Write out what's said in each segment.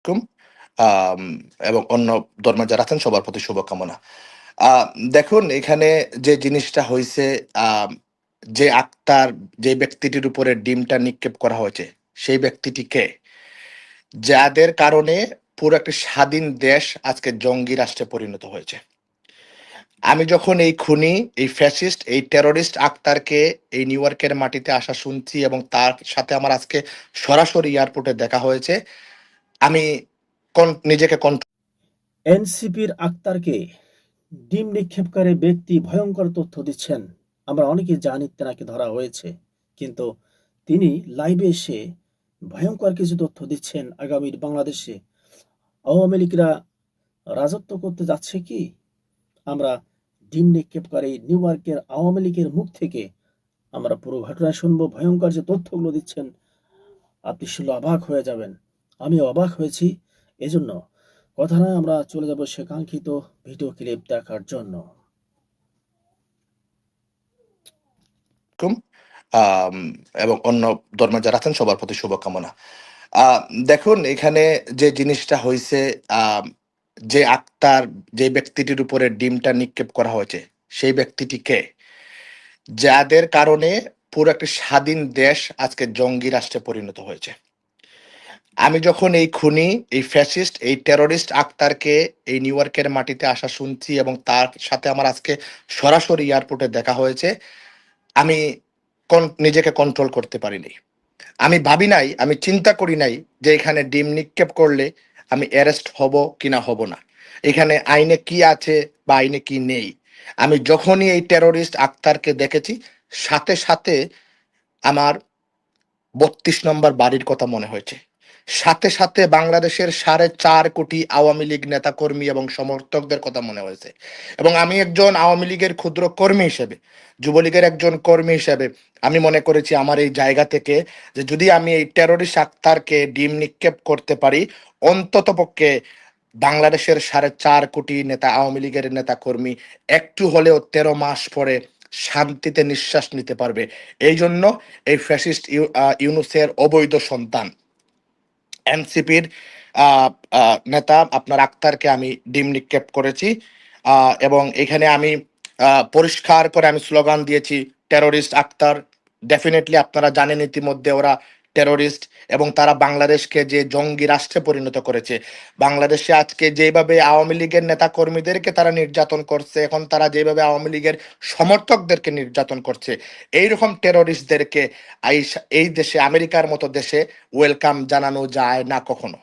আলাইকুম। এবং অন্য ধর্মের যারা আছেন, সবার প্রতি শুভকামনা। দেখুন, এখানে যে জিনিসটা হয়েছে যে আক্তার যে ব্যক্তিটির উপরে ডিমটা নিক্ষেপ করা হয়েছে, সেই ব্যক্তিটিকে যাদের কারণে পুরো একটি স্বাধীন দেশ আজকে জঙ্গি রাষ্ট্রে পরিণত হয়েছে। আমি যখন এই খুনি, এই ফ্যাসিস্ট, এই টেরোরিস্ট আক্তারকে এই নিউ ইয়র্কের মাটিতে আসা শুনছি এবং তার সাথে আমার আজকে সরাসরি এয়ারপোর্টে দেখা হয়েছে আমি নিজেকে এনসিপির আক্তারকে ডিম নিক্ষেপকারী ব্যক্তি ভয়ঙ্কর তথ্য দিচ্ছেন। আমরা অনেকে জানি তেনাকে ধরা হয়েছে, কিন্তু তিনি লাইভে এসে ভয়ঙ্কর কিছু তথ্য দিচ্ছেন আগামীর বাংলাদেশে। আওয়ামী লীগরা রাজত্ব করতে যাচ্ছে কি? আমরা ডিম নিক্ষেপকারী নিউ ইয়র্কের আওয়ামী লীগের মুখ থেকে আমরা পুরো ঘটনা শুনব। ভয়ঙ্কর যে তথ্যগুলো দিচ্ছেন, আপনি শুনলে অবাক হয়ে যাবেন। আমি অবাক হয়েছি। এজন্য কথা নয় আমরা চলে যাব সে কাঙ্ক্ষিত ভিডিও ক্লিপ দেখার জন্য। এবং অন্য ধর্মের যারা আছেন, সবার প্রতি শুভকামনা। দেখুন, এখানে যে জিনিসটা হয়েছে যে আক্তার যে ব্যক্তিটির উপরে ডিমটা নিক্ষেপ করা হয়েছে, সেই ব্যক্তিটিকে যাদের কারণে পুরো একটি স্বাধীন দেশ আজকে জঙ্গি রাষ্ট্রে পরিণত হয়েছে। আমি যখন এই খুনি, এই ফ্যাসিস্ট, এই টেরোরিস্ট আক্তারকে এই নিউ ইয়র্কের মাটিতে আসা শুনছি এবং তার সাথে আমার আজকে সরাসরি এয়ারপোর্টে দেখা হয়েছে, আমি নিজেকে কন্ট্রোল করতে পারিনি। আমি ভাবি নাই, আমি চিন্তা করি নাই যে এখানে ডিম নিক্ষেপ করলে আমি অ্যারেস্ট হব কিনা হব না। এখানে আইনে কি আছে বা আইনে কি নেই? আমি যখনই এই টেরোরিস্ট আক্তারকে দেখেছি, সাথে সাথে আমার বত্রিশ নম্বর বাড়ির কথা মনে হয়েছে। সাথে সাথে বাংলাদেশের সাড়ে চার কোটি আওয়ামী লীগ নেতাকর্মী এবং সমর্থকদের কথা মনে হয়েছে। এবং আমি একজন আওয়ামী লীগের ক্ষুদ্র কর্মী হিসেবে, যুবলীগের একজন কর্মী হিসেবে আমি মনে করেছি আমার এই জায়গা থেকে যে যদি আমি এই টেরোরিস্ট আক্তারকে ডিম নিক্ষেপ করতে পারি, অন্তত পক্ষে বাংলাদেশের সাড়ে চার কোটি নেতা, আওয়ামী লীগের নেতা কর্মী একটু হলেও তেরো মাস পরে শান্তিতে নিঃশ্বাস নিতে পারবে। এই জন্য এই ফ্যাসিস্ট ইউ- ইউনুসের অবৈধ সন্তান এনসিপির নেতা আপনার আক্তারকে আমি ডিম নিক্ষেপ করেছি। এবং এখানে আমি পরিষ্কার করে আমি স্লোগান দিয়েছি, টেরোরিস্ট আক্তার। ডেফিনেটলি আপনারা জানেন ইতিমধ্যে ওরা টেরোরিস্ট এবং তারা বাংলাদেশকে যে জঙ্গি রাষ্ট্রে পরিণত করেছে। বাংলাদেশে আজকে যেভাবে আওয়ামী লীগের নেতা কর্মীদেরকে তারা নির্যাতন করছে, এখন তারা যেভাবে আওয়ামী লীগের সমর্থকদেরকে নির্যাতন করছে, এইরকম টেরোরিস্টদেরকে এই দেশে, আমেরিকার মতো দেশে ওয়েলকাম জানানো যায় না কখনো।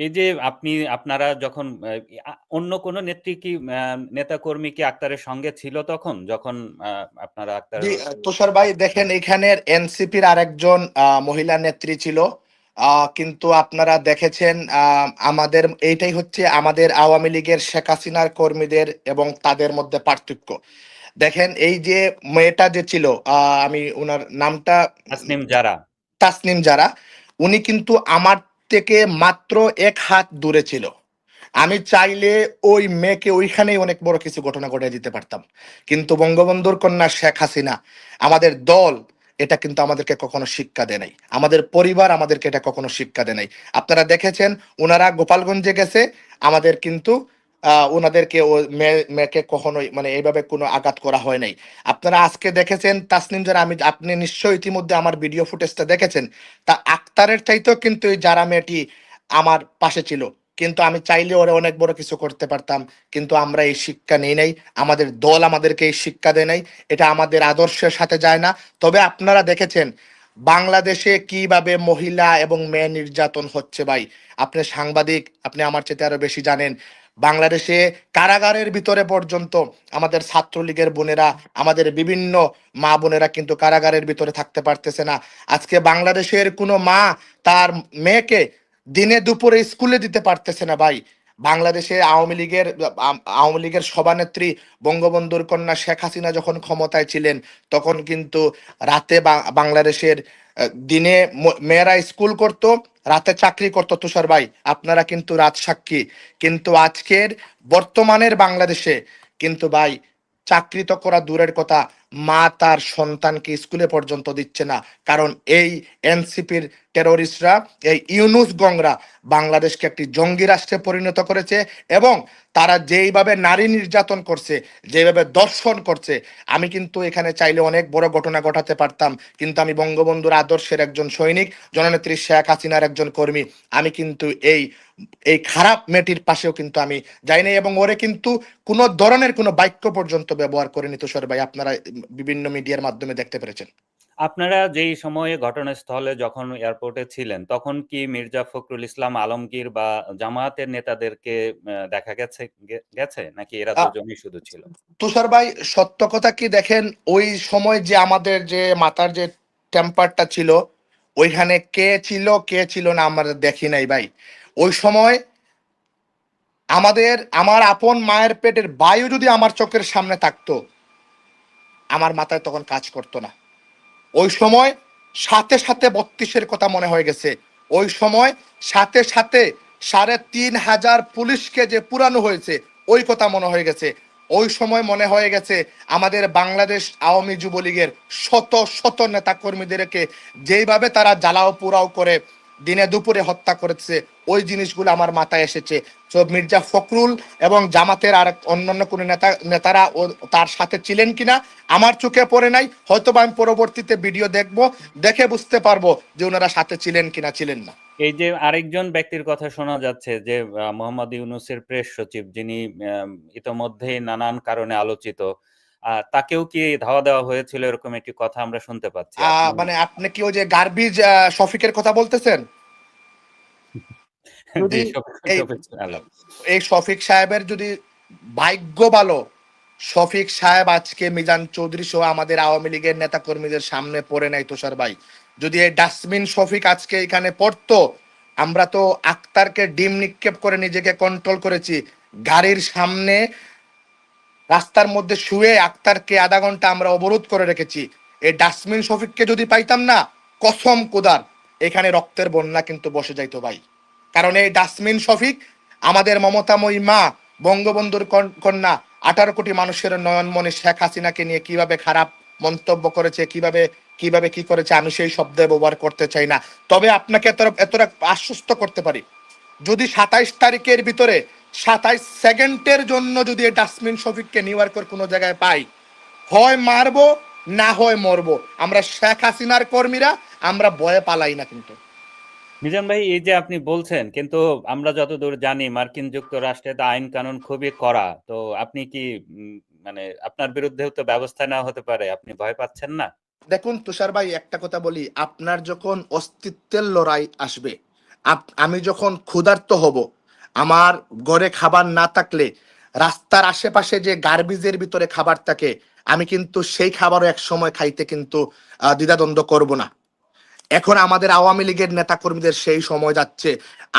এই যে আপনি আপনারা যখন অন্য কোন নেত্রী কি নেতা কর্মী কি আক্তারের সঙ্গে ছিল তখন? যখন আপনারা আক্তার তুষার ভাই দেখেন এখানের এনসিপির আরেকজন মহিলা নেত্রী ছিল। কিন্তু আপনারা দেখেছেন আমাদের এইটাই হচ্ছে আমাদের আওয়ামী লীগের শেখ হাসিনার কর্মীদের এবং তাদের মধ্যে পার্থক্য। দেখেন এই যে মেয়েটা যে ছিল আহ, আমি ওনার নামটা তাসনিম যারা। তাসনিম যারা উনি কিন্তু আমার থেকে মাত্র এক হাত দূরে ছিল। আমি চাইলে ওই মেয়েকে ওইখানেই অনেক বড় কিছু ঘটনা ঘটে দিতে পারতাম। কিন্তু বঙ্গবন্ধুর কন্যা শেখ হাসিনা, আমাদের দল, এটা কিন্তু আমাদেরকে কখনো শিক্ষা দেয় নাই। আমাদের পরিবার আমাদেরকে এটা কখনো শিক্ষা দেয় নাই। আপনারা দেখেছেন ওনারা গোপালগঞ্জে গেছে, আমাদের কিন্তু ওনাদেরকে ও মেয়ে- মেয়েকে কখনোই মানে এইভাবে কোনো আঘাত করা হয় নাই। আপনারা আজকে দেখেছেন তাসনিম যারা, আমি আপনি নিশ্চয়ই ইতিমধ্যে আমার ভিডিও ফুটেজটা দেখেছেন। তা আক্তারের চাইতেও কিন্তু যারা মেয়েটি আমার পাশে ছিল। কিন্তু আমি চাইলে ওরা অনেক বড় কিছু করতে পারতাম। কিন্তু আমরা এই শিক্ষা নেই নাই। আমাদের দল আমাদেরকে এই শিক্ষা দেয় নাই। এটা আমাদের আদর্শের সাথে যায় না। তবে আপনারা দেখেছেন বাংলাদেশে কীভাবে মহিলা এবং মেয়ে নির্যাতন হচ্ছে ভাই। আপনি সাংবাদিক, আপনি আমার চেয়ে আরও বেশি জানেন। বাংলাদেশে কারাগারের ভিতরে পর্যন্ত আমাদের ছাত্রলীগের বোনেরা, আমাদের বিভিন্ন মা বোনেরা কিন্তু কারাগারের ভিতরে থাকতে পারতেছে না। আজকে বাংলাদেশের কোনো মা তার মেয়েকে দিনে দুপুরে স্কুলে দিতে পারতেছে না ভাই। বাংলাদেশে আওয়ামী লীগের আওয়ামী লীগের সভানেত্রী বঙ্গবন্ধুর কন্যা শেখ হাসিনা যখন ক্ষমতায় ছিলেন, তখন কিন্তু রাতে বাংলাদেশের দিনে মেয়েরা স্কুল করত, রাতে চাকরি করতো। তুষার ভাই, আপনারা কিন্তু রাত সাক্ষী। কিন্তু আজকের বর্তমানের বাংলাদেশে কিন্তু ভাই, চাকরি তো করা দূরের কথা। মা তার সন্তানকে স্কুলে পর্যন্ত দিচ্ছে না। কারণ এই এনসিপির টেরোরিস্টরা, এই ইউনুস গংরা বাংলাদেশকে একটি জঙ্গি রাষ্ট্রে পরিণত করেছে এবং তারা যেইভাবে নারী নির্যাতন করছে যেভাবে দর্শন করছে, আমি কিন্তু এখানে চাইলে অনেক বড় ঘটনা ঘটাতে পারতাম। কিন্তু আমি বঙ্গবন্ধুর আদর্শের একজন সৈনিক, জননেত্রী শেখ হাসিনার একজন কর্মী। আমি কিন্তু এই এই খারাপ মেয়েটির পাশেও কিন্তু আমি যাই নাই এবং ওরে কিন্তু কোনো ধরনের কোনো বাক্য পর্যন্ত ব্যবহার করেনি তুষার ভাই। আপনারা বিভিন্ন মিডিয়ার মাধ্যমে দেখতে পেরেছেন। আপনারা যেই সময়ে ঘটনাস্থলে যখন এয়ারপোর্টে ছিলেন তখন কি মির্জা ফখরুল ইসলাম আলমগীর বা জামায়াতের নেতাদেরকে দেখা গেছে গেছে? নাকি এরা দুজনই শুধু ছিল? তুষার ভাই সত্য কথা কি দেখেন ওই সময় যে আমাদের যে মাথার যে টেম্পারটা ছিল ওইখানে কে ছিল কে ছিল না আমরা দেখি নাই ভাই। ওই সময় আমাদের আমার আপন মায়ের পেটের বায়ু যদি আমার চোখের সামনে থাকতো আমার মাথায় তখন কাজ করতো না। ওই সময় সাথে সাথে বত্রিশের কথা মনে হয়ে গেছে। ওই সময় সাথে সাথে সাড়ে তিন হাজার পুলিশকে যে পুরানো হয়েছে, ওই কথা মনে হয়ে গেছে। ওই সময় মনে হয়ে গেছে আমাদের বাংলাদেশ আওয়ামী যুবলীগের শত শত নেতা কর্মীদেরকে যেইভাবে তারা জ্বালাও পোড়াও করে দিনে দুপুরে হত্যা করেছে। ওই জিনিসগুলো আমার মাথায় এসেছে। তো মির্জা ফখরুল এবং জামাতের আর অন্যান্য কোনো নেতা নেতারা ও তার সাথে ছিলেন কিনা আমার চোখে পড়ে নাই। হয়তো আমি পরবর্তীতে ভিডিও দেখব দেখে বুঝতে পারব যে ওনারা সাথে ছিলেন কিনা ছিলেন না। এই যে আরেকজন ব্যক্তির কথা শোনা যাচ্ছে যে মোহাম্মদ ইউনুসের প্রেস সচিব যিনি আম, ইতোমধ্যেই নানান কারণে আলোচিত তাকেও কি ধাওয়া দেওয়া হয়েছিল এরকম একটি কথা আমরা শুনতে পাচ্ছি? মানে আপনি কি ওই যে গার্বিজ শফিকের কথা বলতেছেন? এই শফিক সাহেবের যদি ভাগ্য ভালো শফিক সাহেব আজকে মিজান চৌধুরী সহ আমাদের আওয়ামী লীগের নেতা কর্মীদের সামনে পড়ে নাই তুষার ভাই। যদি এই ডাস্টবিন শফিক আজকে এখানে পড়তো আমরা তো আক্তারকে ডিম নিক্ষেপ করে নিজেকে কন্ট্রোল করেছি। গাড়ির সামনে রাস্তার মধ্যে শুয়ে আক্তারকে আধা ঘণ্টা আমরা অবরোধ করে রেখেছি। এই ডাস্টবিন শফিককে যদি পাইতাম না, কসম কোদার। এখানে রক্তের বন্যা কিন্তু বসে যাইতো ভাই। কারণ এই ডাস্টবিন শফিক আমাদের মমতাময়ী মা, বঙ্গবন্ধুর কন- কন্যা, আঠারো কোটি মানুষের নয়নমণি শেখ হাসিনাকে নিয়ে কীভাবে খারাপ মন্তব্য করেছে, কীভাবে কীভাবে কি করেছে, আমি সেই শব্দ ব্যবহার করতে চাই না। তবে আপনাকে এতটা এতটা আশ্বস্ত করতে পারি। যদি সাতাইশ তারিখের ভিতরে সাতাইশ সেকেন্ডের জন্য যদি ডাস্টবিন শফিককে নিউ ইয়র্কের কোনো জায়গায় পাই হয় মারবো না হয় মরবো আমরা শেখ হাসিনার কর্মীরা আমরা ভয়ে পালাই না কিন্তু। মিজান ভাই এই যে আপনি বলছেন কিন্তু আমরা যতদূর জানি মার্কিন যুক্তরাষ্ট্রে তো আইন কানুন খুবই কড়া তো আপনি কি মানে আপনার বিরুদ্ধেও তো ব্যবস্থা নেওয়া হতে পারে আপনি ভয় পাচ্ছেন না? দেখুন তুষার ভাই একটা কথা বলি আপনার যখন অস্তিত্বের লড়াই আসবে আমি যখন ক্ষুধার্ত হব আমার ঘরে খাবার না থাকলে, রাস্তার আশেপাশে যে গার্বেজের ভিতরে খাবার থাকে, আমি কিন্তু সেই খাবারও এক সময় খাইতে কিন্তু দ্বিধাদ্বন্দ্ব করব না। এখন আমাদের আওয়ামী লীগের নেতাকর্মীদের সেই সময় যাচ্ছে।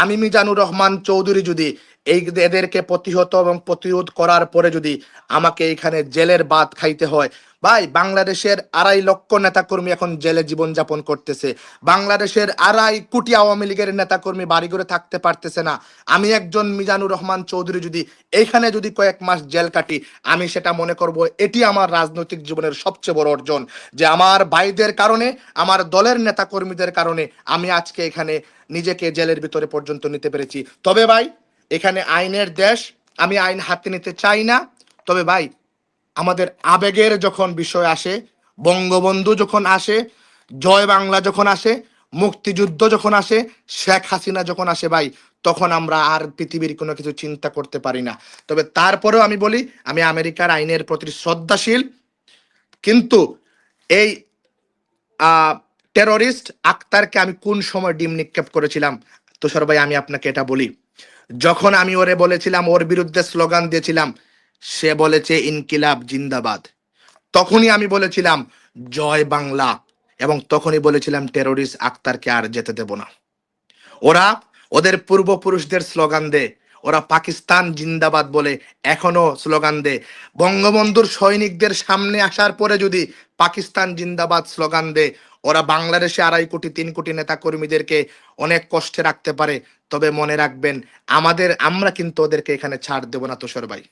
আমি মিজানুর রহমান চৌধুরী যদি এই এদেরকে প্রতিহত এবং প্রতিরোধ করার পরে যদি আমাকে এখানে জেলের বাদ খাইতে হয়। ভাই, বাংলাদেশের আড়াই লক্ষ নেতাকর্মী এখন জেলে জীবনযাপন করতেছে। বাংলাদেশের আড়াই কোটি আওয়ামী লীগের নেতাকর্মী বাড়ি করে থাকতে পারতেছে না। আমি একজন মিজানুর রহমান চৌধুরী যদি এইখানে যদি কয়েক মাস জেল কাটি, আমি সেটা মনে করব এটি আমার রাজনৈতিক জীবনের সবচেয়ে বড় অর্জন। যে আমার ভাইদের কারণে, আমার দলের নেতাকর্মীদের কারণে আমি আজকে এখানে নিজেকে জেলের ভিতরে পর্যন্ত নিতে পেরেছি। তবে ভাই এখানে আইনের দেশ, আমি আইন হাতে নিতে চাই না। তবে ভাই, আমাদের আবেগের যখন বিষয় আসে, বঙ্গবন্ধু যখন আসে, জয় বাংলা যখন আসে, মুক্তিযুদ্ধ যখন আসে, শেখ হাসিনা যখন আসে ভাই, তখন আমরা আর পৃথিবীর কোনো কিছু চিন্তা করতে পারি না। তবে তারপরেও আমি বলি, আমি আমেরিকার আইনের প্রতি শ্রদ্ধাশীল। কিন্তু এই টেররিস্ট আক্তারকে আমি কোন সময় ডিম নিক্ষেপ করেছিলাম? তুষার ভাই, আমি আপনাকে এটা বলি। যখন আমি ওরে বলেছিলাম, ওর বিরুদ্ধে স্লোগান দিয়েছিলাম, সে বলেছে, ইনকিলাব জিন্দাবাদ। তখনই আমি বলেছিলাম, জয় বাংলা। এবং তখনই বলেছিলাম, টেরোরিস্ট আক্তারকে আর যেতে দেব না। ওরা ওদের পূর্বপুরুষদের স্লোগান দে ওরা পাকিস্তান জিন্দাবাদ বলে এখনও স্লোগান দে বঙ্গবন্ধুর সৈনিকদের সামনে আসার পরে যদি পাকিস্তান জিন্দাবাদ স্লোগান দে ওরা বাংলাদেশে আড়াই কোটি তিন কোটি নেতা কর্মীদেরকে অনেক কষ্টে রাখতে পারে। তবে মনে রাখবেন আমাদের আমরা কিন্তু ওদেরকে এখানে ছাড় দেব না তুষার ভাই।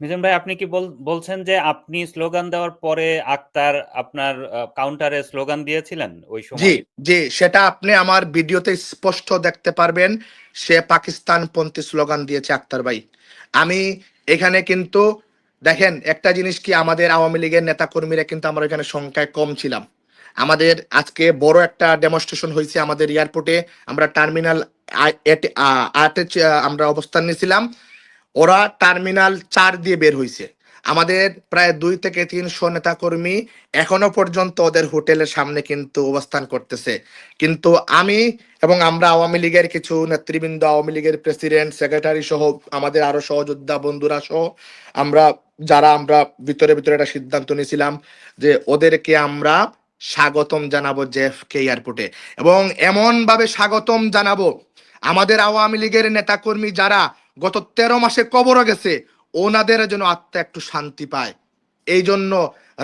মিজান ভাই আপনি কি বলছেন যে আপনি স্লোগান দেওয়ার পরে আক্তার আপনার কাউন্টারে স্লোগান দিয়েছিলেন ওই সময়? জি জি সেটা আপনি আমার ভিডিওতে স্পষ্ট দেখতে পারবেন। সে পাকিস্তান পন্থী স্লোগান দিয়েছে আক্তার ভাই। আমি এখানে কিন্তু দেখেন একটা জিনিস কি আমাদের আওয়ামী লীগের নেতা কর্মীরা কিন্তু আমরা এখানে সংখ্যায় কম ছিলাম। আমাদের আজকে বড় একটা ডেমনস্ট্রেশন হয়েছে আমাদের এয়ারপোর্টে আমরা টার্মিনাল আমরা অবস্থান নিয়েছিলাম। ওরা টার্মিনাল চার দিয়ে বের হয়েছে। আমাদের প্রায় দুই থেকে তিনশো নেতা কর্মী এখনও পর্যন্ত ওদের হোটেলের সামনে কিন্তু অবস্থান করতেছে। কিন্তু আমি এবং আমরা আওয়ামী লীগের কিছু নেতৃবৃন্দ, আওয়ামী লীগের প্রেসিডেন্ট সেক্রেটারি সহ আমাদের আরও সহযোদ্ধা, বন্ধুরা সহ আমরা, যারা আমরা ভিতরে ভিতরে একটা সিদ্ধান্ত নিয়েছিলাম যে ওদেরকে আমরা স্বাগতম জানাব জেএফকে এয়ারপোর্টে। এবং এমন ভাবে স্বাগতম জানাব, আমাদের আওয়ামী লীগের নেতাকর্মী যারা গত তেরো মাসে কবরও গেছে, ওনাদের যেন আত্মা একটু শান্তি পায়। এই জন্য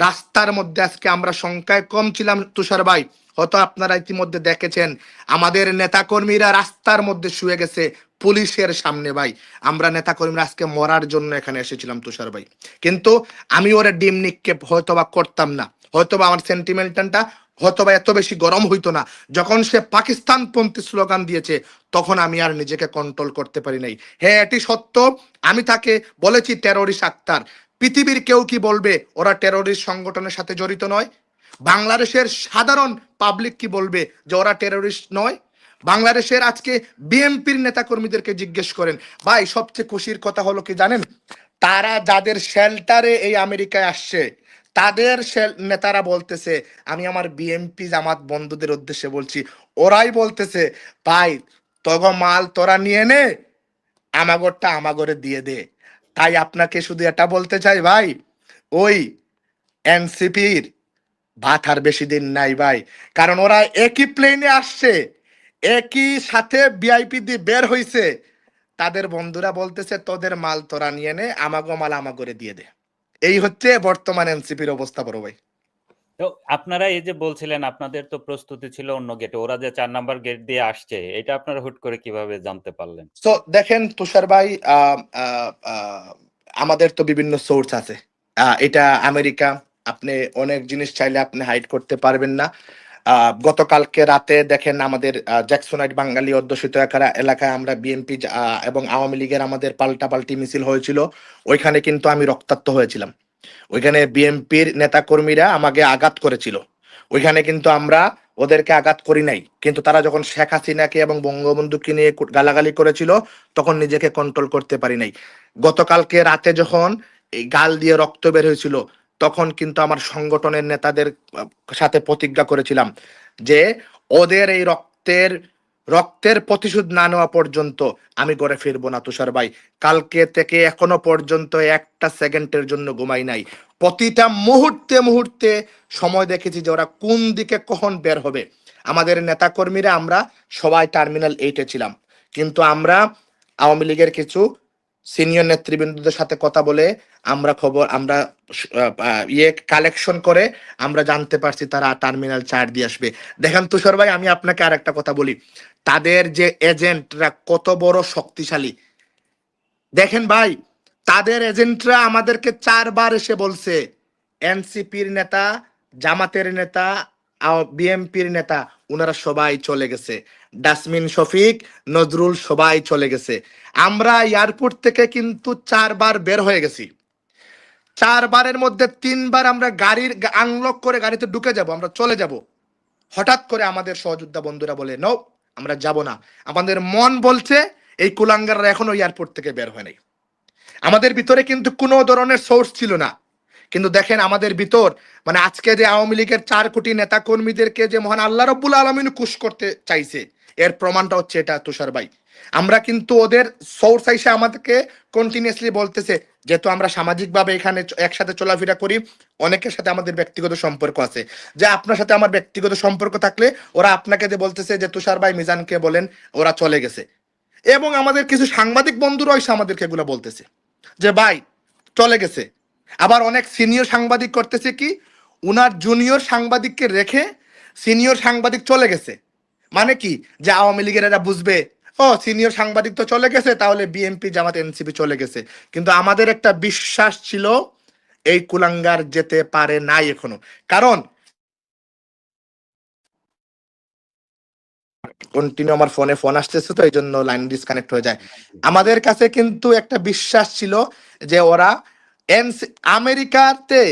রাস্তার মধ্যে আজকে আমরা সংখ্যায় কম ছিলাম, তুষার ভাই। হয়তো আপনারা ইতিমধ্যে দেখেছেন, আমাদের নেতাকর্মীরা রাস্তার মধ্যে শুয়ে গেছে পুলিশের সামনে ভাই। আমরা নেতাকর্মীরা আজকে মরার জন্য এখানে এসেছিলাম, তুষার ভাই। কিন্তু আমি ওরা ডিম নিক্ষেপ হয়তো বা করতাম না। হয়তো বা আমার সেন্টিমেন্টটা হয়তো বা এত বেশি গরম হইতো না। যখন সে পাকিস্তান পন্থী স্লোগান দিয়েছে, তখন আমি আর নিজেকে কন্ট্রোল করতে পারি নাই। হ্যাঁ এটি সত্য। আমি তাকে বলেছি টেরোরিস্ট আক্তার। পৃথিবীর কেউ কি বলবে, ওরা টেরোরিস্ট সংগঠনের সাথে জড়িত নয়? বাংলাদেশের সাধারণ পাবলিক কি বলবে যে ওরা টেরোরিস্ট নয়? বাংলাদেশের আজকে বিএনপির নেতাকর্মীদেরকে জিজ্ঞেস করেন, ভাই, সবচেয়ে খুশির কথা হলো কি জানেন? তারা যাদের শেল্টারে এই আমেরিকায় আসছে তাদের নেতারা বলতেছে, আমি আমার বিএমপি জামাত বন্ধুদের উদ্দেশ্যে বলছি। ওরাই বলতেছে, ভাই, তগ মাল তোরা নিয়ে নে, আমাগরটা আমাগরে দিয়ে দে। তাই আপনাকে শুধু এটা বলতে চাই, ভাই, ওই এনসিপির ভাত আর বেশি দিন নাই, ভাই। কারণ ওরা একই প্লেনে আসছে, একই সাথে ভিআইপি দিয়ে বের হইছে। তাদের বন্ধুরা বলতেছে, তোদের মাল তোরা নিয়ে নে, আমাগো মাল আমাগরে দিয়ে দে। এই হচ্ছে বর্তমান এনসিপির অবস্থা বড় ভাই। তো আপনারা এই যে বলছিলেন আপনাদের তো প্রস্তুতি ছিল অন্য গেটে ওরা যে চার নাম্বার গেট দিয়ে আসছে এটা আপনারা হুট করে কীভাবে জানতে পারলেন? তো দেখেন তুষার ভাই আমাদের তো বিভিন্ন সোর্স আছে। আহ, এটা আমেরিকা আপনি অনেক জিনিস চাইলে আপনি হাইড করতে পারবেন না। গতকালকে রাতে দেখেন আমাদের জ্যাকসোনাইট বাঙালি অধ্যুষিত এলাকা- এলাকায় আমরা বিএনপি এবং আওয়ামী লীগের আমাদের পাল্টাপাল্টি মিছিল হয়েছিল। ওইখানে কিন্তু আমি রক্তাক্ত হয়েছিলাম। ওইখানে বিএনপির নেতা কর্মীরা আমাকে আঘাত করেছিল। ওইখানে কিন্তু আমরা ওদেরকে আঘাত করি নাই। কিন্তু তারা যখন শেখ হাসিনাকে এবং বঙ্গবন্ধুকে নিয়ে গালাগালি করেছিল, তখন নিজেকে কন্ট্রোল করতে পারি নাই। গতকালকে রাতে যখন এই গাল দিয়ে রক্ত বের হয়েছিল তখন কিন্তু আমার সংগঠনের নেতাদের সাথে প্রতিজ্ঞা করেছিলাম যে ওদের এই রক্তের রক্তের প্রতিশোধ না নেওয়া পর্যন্ত আমি ঘরে ফিরবো না, তুষার ভাই। কালকে থেকে এখনও পর্যন্ত একটা সেকেন্ডের জন্য ঘুমাই নাই। প্রতিটা মুহূর্তে মুহূর্তে সময় দেখেছি যে ওরা কোন দিকে কখন বের হবে। আমাদের নেতাকর্মীরা আমরা সবাই টার্মিনাল এইটে ছিলাম। কিন্তু আমরা আওয়ামী লীগের কিছু সিনিয়র নেতৃবৃন্দদের সাথে কথা বলে আমরা খবর, আমরা ইয়ে কালেকশন করে আমরা জানতে পারছি তারা টার্মিনাল চার দিয়ে আসবে। দেখেন তুষার ভাই, আমি আপনাকে আর একটা কথা বলি। তাদের যে এজেন্টরা কত বড় শক্তিশালী। দেখেন ভাই, তাদের এজেন্টরা আমাদেরকে চারবার এসে বলছে, এনসিপির নেতা, জামাতের নেতা বিএমপির নেতা ওনারা সবাই চলে গেছে। ডাসমিন শফিক, নজরুল সবাই চলে গেছে। আমরা এয়ারপোর্ট থেকে কিন্তু চারবার বের হয়ে গেছি। চারবারের মধ্যে তিনবার আমরা গাড়ির আনলক করে গাড়িতে ঢুকে যাব, আমরা চলে যাব। হঠাৎ করে আমাদের সহযোদ্ধা বন্ধুরা বলে নো আমরা যাব না। আমাদের মন বলছে, এই কুলাঙ্গাররা এখনও এয়ারপোর্ট থেকে বের হয় নাই। আমাদের ভিতরে কিন্তু কোনো ধরনের সোর্স ছিল না। কিন্তু দেখেন আমাদের ভিতর মানে আজকে যে আওয়ামী লীগের চার কোটি নেতা কর্মীদেরকে যে মহান আল্লাহ রব্বুল আলমিন কুশ করতে চাইছে এর প্রমাণটা হচ্ছে এটা, তুষার ভাই। আমরা কিন্তু ওদের সোর্স এসে আমাদেরকে কন্টিনিউসলি বলতেছে, যেহেতু আমরা সামাজিকভাবে এখানে একসাথে চলাফেরা করি, অনেকের সাথে আমাদের ব্যক্তিগত সম্পর্ক আছে। যে আপনার সাথে আমার ব্যক্তিগত সম্পর্ক থাকলে, ওরা আপনাকে যে বলতেছে যে, তুষার ভাই মিজানকে বলেন, ওরা চলে গেছে। এবং আমাদের কিছু সাংবাদিক বন্ধুরাও এসে আমাদেরকে এগুলো বলতেছে, যে, ভাই, চলে গেছে। আবার অনেক সিনিয়র সাংবাদিক করতেছে কি, উনার জুনিয়র সাংবাদিককে রেখে সিনিয়র সাংবাদিক চলে গেছে। মানে কি? যে আওয়ামী লীগের এরা বুঝবে, ও সিনিয়র সাংবাদিক তো চলে গেছে, তাহলে বিএনপি জামাত এনসিপি চলে গেছে। কিন্তু আমাদের একটা বিশ্বাস ছিল, এই কুলাঙ্গার যেতে পারে নাই এখনও। কারণ কন্টিনিউ আমার ফোনে ফোন আসতেছে তো এই জন্য লাইন ডিসকানেক্ট হয়ে যায়। আমাদের কাছে কিন্তু একটা বিশ্বাস ছিল যে ওরা আমেরিকাতে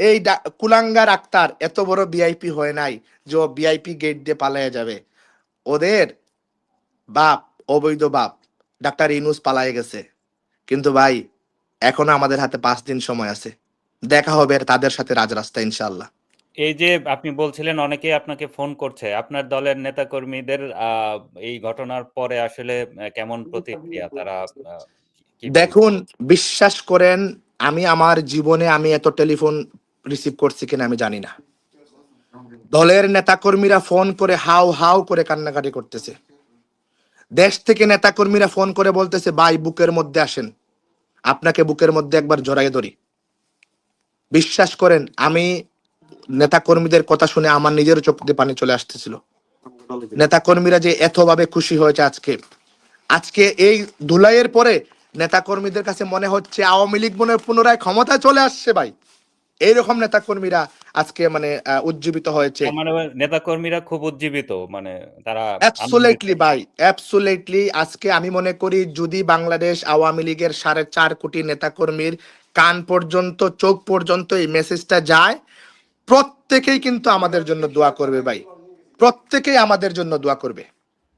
এই কুলাঙ্গার আক্তার এত বড় বিআইপি হয় নাই, যে বিআইপি গেট দিয়ে পালায়া যাবে। ওদের বাপ অবৈধ বাপ ডাক্তার ইনুস পালায়ে গেছে। কিন্তু ভাই এখনও আমাদের হাতে পাঁচ দিন সময় আছে। দেখা হবে তাদের সাথে রাজরাস্তা ইনশাল্লাহ এই যে আপনি বলছিলেন অনেকেই আপনাকে ফোন করছে। আপনার দলের নেতাকর্মীদের আহ, এই ঘটনার পরে আসলে কেমন প্রতিক্রিয়া? তারা? দেখুন বিশ্বাস করেন আমি আমার জীবনে আমি এত টেলিফোন রিসিভ করছি কিনা আমি জানি না। দলের নেতাকর্মীরা ফোন করে হাউ হাউ করে কান্নাকাটি করতেছে। দেশ থেকে নেতাকর্মীরা ফোন করে বলতেছে, ভাই, বুকের মধ্যে আসেন। আপনাকে বুকের মধ্যে একবার জড়াই ধরি। বিশ্বাস করেন, আমি নেতাকর্মীদের কথা শুনে আমার নিজের চোখ দিয়ে পানি চলে আসতেছিল। নেতাকর্মীরা যে এতভাবে খুশি হয়েছে আজকে। আজকে এই ধুলাইয়ের পরে নেতাকর্মীদের কাছে মনে হচ্ছে আওয়ামী লীগ মনে পুনরায় ক্ষমতায় চলে আসছে, ভাই। এইরকম নেতাকর্মীরা আজকে মানে উজ্জীবিত হয়েছে। মানে নেতাকর্মীরা খুব উজ্জীবিত মানে তারা অ্যাবসোলেটলি ভাই অ্যাবসোলেটলি আজকে আমি মনে করি যদি বাংলাদেশ আওয়ামী লীগের সাড়ে চার কোটি নেতাকর্মীর কান পর্যন্ত চোখ পর্যন্ত এই মেসেজটা যায় প্রত্যেকেই কিন্তু আমাদের জন্য দোয়া করবে ভাই। প্রত্যেকেই আমাদের জন্য দোয়া করবে।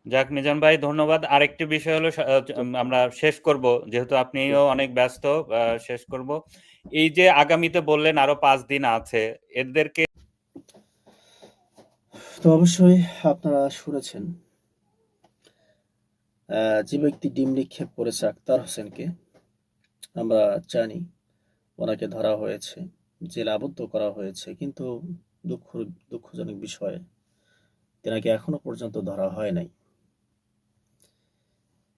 যাক মিজান ভাই ধন্যবাদ। আরেকটি বিষয় হলো আমরা শেষ করব যেহেতু আপনিও অনেক ব্যস্ত শেষ করব। এই যে আগামীতে বললেন আরও পাঁচ দিন আছে, এদেরকে তো অবশ্যই আপনারা শুনেছেন যে ব্যক্তি ডিম নিক্ষেপ করেছে আক্তার হোসেনকে, আমরা জানি ওনাকে ধরা হয়েছে, জেলে আবদ্ধ করা হয়েছে, কিন্তু দুঃখ, দুঃখজনক বিষয়ে, তেনাকে এখনও পর্যন্ত ধরা হয় নাই।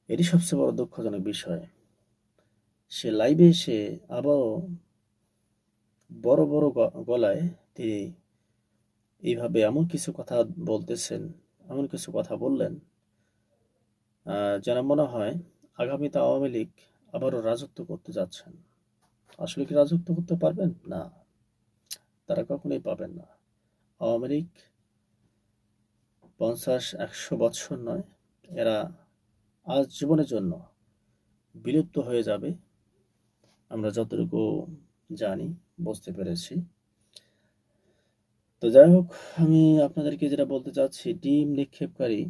এটি সবচেয়ে বড় দুঃখজনক বিষয়, সে লাইভে এসে আবারও বড় বড় গলায় তিনি এইভাবে এমন কিছু কথা বলতেছেন, এমন কিছু কথা বললেন যেন মনে হয় আগামীতে আওয়ামী লীগ আবারও রাজত্ব করতে যাচ্ছেন। আসলে কি রাজত্ব করতে পারবেন? না। তারা কখনোই পাবেন না। আওয়ামী লীগ পঞ্চাশ, একশো বৎসর নয়, এরা আজ জীবনের জন্য বিলুপ্ত হয়ে যাবে, আমরা যতটুকু জানি। বুঝতে পেরেছি। তো যাই হোক, আমি আপনাদেরকে যেটা বলতে চাচ্ছি, ডিম নিক্ষেপকারী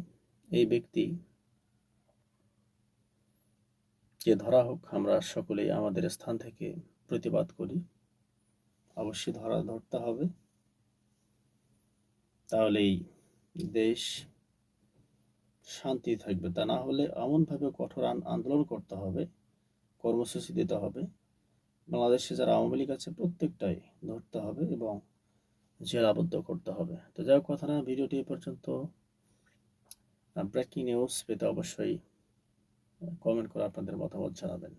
এই ব্যক্তি কে ধরা হোক, আমরা সকলেই আমাদের স্থান থেকে প্রতিবাদ করি। অবশ্যই ধরা, ধরতে হবে। তাহলেই দেশ শান্তি থাকবে। তা না হলে এমনভাবে কঠোর আন- আন্দোলন করতে হবে, কর্মসূচি দিতে হবে বাংলাদেশে যারা আওয়ামী লীগ আছে, প্রত্যেকটাই ধরতে হবে এবং জেলাবদ্ধ করতে হবে। তো যাই হোক, কথা না, ভিডিওটি এ পর্যন্ত। ব্রেকিং নিউজ পেতে অবশ্যই কমেন্ট করে আপনাদের মতামত জানাবেন।